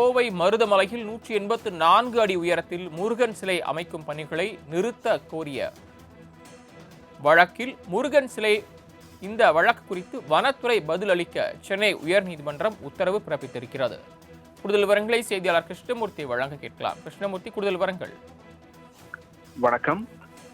கோவை மருதமலையில் நூற்றி எண்பத்து நான்கு அடி உயரத்தில் முருகன் சிலை அமைக்கும் பணிகளை நிறுத்த கோரிய வழக்கில் முருகன் சிலை இந்த வழக்கு குறித்து வனத்துறை பதிலளிக்க சென்னை உயர்நீதிமன்றம் உத்தரவு பிறப்பித்திருக்கிறது. கூடுதல் விவரங்களை செய்தியாளர் கிருஷ்ணமூர்த்தி வழங்க கேட்கலாம். கிருஷ்ணமூர்த்தி கூடுதல் விவரங்கள். வணக்கம்.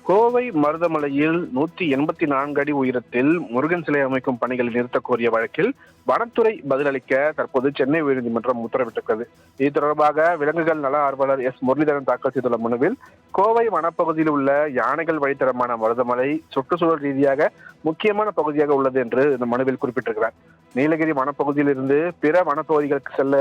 கோவை மருதமலையில் நூத்தி எண்பத்தி நான்கு அடி உயரத்தில் முருகன் சிலை அமைக்கும் பணிகளை நிறுத்த கோரிய வழக்கில் வனத்துறை பதிலளிக்க தற்போது சென்னை உயர்நீதிமன்றம் உத்தரவிட்டிருக்கிறது. இது தொடர்பாக விலங்குகள் நல ஆர்வலர் எஸ் முரளிதரன் தாக்கல் செய்துள்ள மனுவில் கோவை வனப்பகுதியில் உள்ள யானைகள் வழித்தடமான மருதமலை சுற்றுச்சூழல் ரீதியாக முக்கியமான பகுதியாக உள்ளது என்று இந்த மனுவில் குறிப்பிட்டிருக்கிறார். நீலகிரி வனப்பகுதியில் இருந்து பிற வனப்பகுதிகளுக்கு செல்ல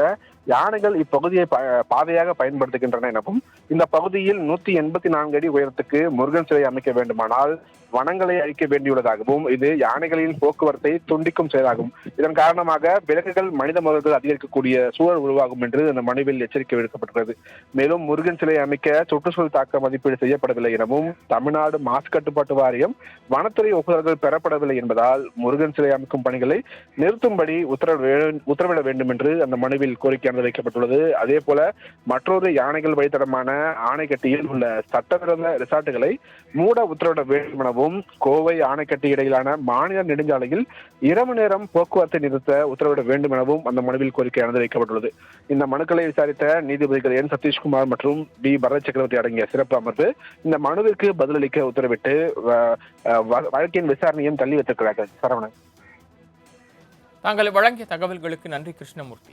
யானைகள் இப்பகுதியை பாதையாக பயன்படுத்துகின்றன எனவும் இந்த பகுதியில் நூத்தி எண்பத்தி நான்கு அடி உயரத்துக்கு முருகன் சிலை அமைக்க வேண்டுமானால் வனங்களை அழிக்க வேண்டியுள்ளதாகவும் இது யானைகளின் போக்குவரத்தை துண்டிக்கும் செயலாகும். இதன் காரணமாக விலங்குகள் மனித மோதல்கள் அதிகரிக்கக்கூடிய சூழல் உருவாகும் என்று அந்த மனுவில் எச்சரிக்கை விடுக்கப்பட்டுள்ளது. மேலும் முருகன் சிலை அமைக்க சுற்றுச்சூழல் தாக்க மதிப்பீடு செய்யப்படவில்லை எனவும் தமிழ்நாடு மாசு கட்டுப்பாட்டு வாரியம் வனத்துறை ஒப்புதல்கள் பெறப்படவில்லை என்பதால் முருகன் சிலை அமைக்கும் பணிகளை நிறுத்தும்படி உத்தரவிட வேண்டும் என்று அந்த மனுவில் கோரிக்கையானது வைக்கப்பட்டுள்ளது. அதே போல மற்றொரு யானைகள் வழித்தடமான ஆணைக்கட்டியில் உள்ள சட்டவிரோத ரிசார்ட்டுகளை மூட உத்தரவிட வேண்டும் எனவும் கோவை ஆணைக்கட்டு இடையிலான மாநில நெடுஞ்சாலையில் இரவு நேரம் போக்குவரத்தை நிறுத்த உத்தரவிட வேண்டும் எனவும் அந்த மனுவில் கோரிக்கை அனுந்து வைக்கப்பட்டுள்ளது இந்த மனுக்களை விசாரித்த நீதிபதிகள் என். சதீஷ்குமார் மற்றும் பி பரத் சக்கரவர்த்தி அடங்கிய சிறப்பு அமர்வு இந்த மனுவிற்கு பதிலளிக்க உத்தரவிட்டு வ- வ- வழக்கின் விசாரணையும் தள்ளி வைத்திருக்கிறார்கள். சரவணன். தாங்கள் வழங்கிய தகவல்களுக்கு நன்றி கிருஷ்ணமூர்த்தி.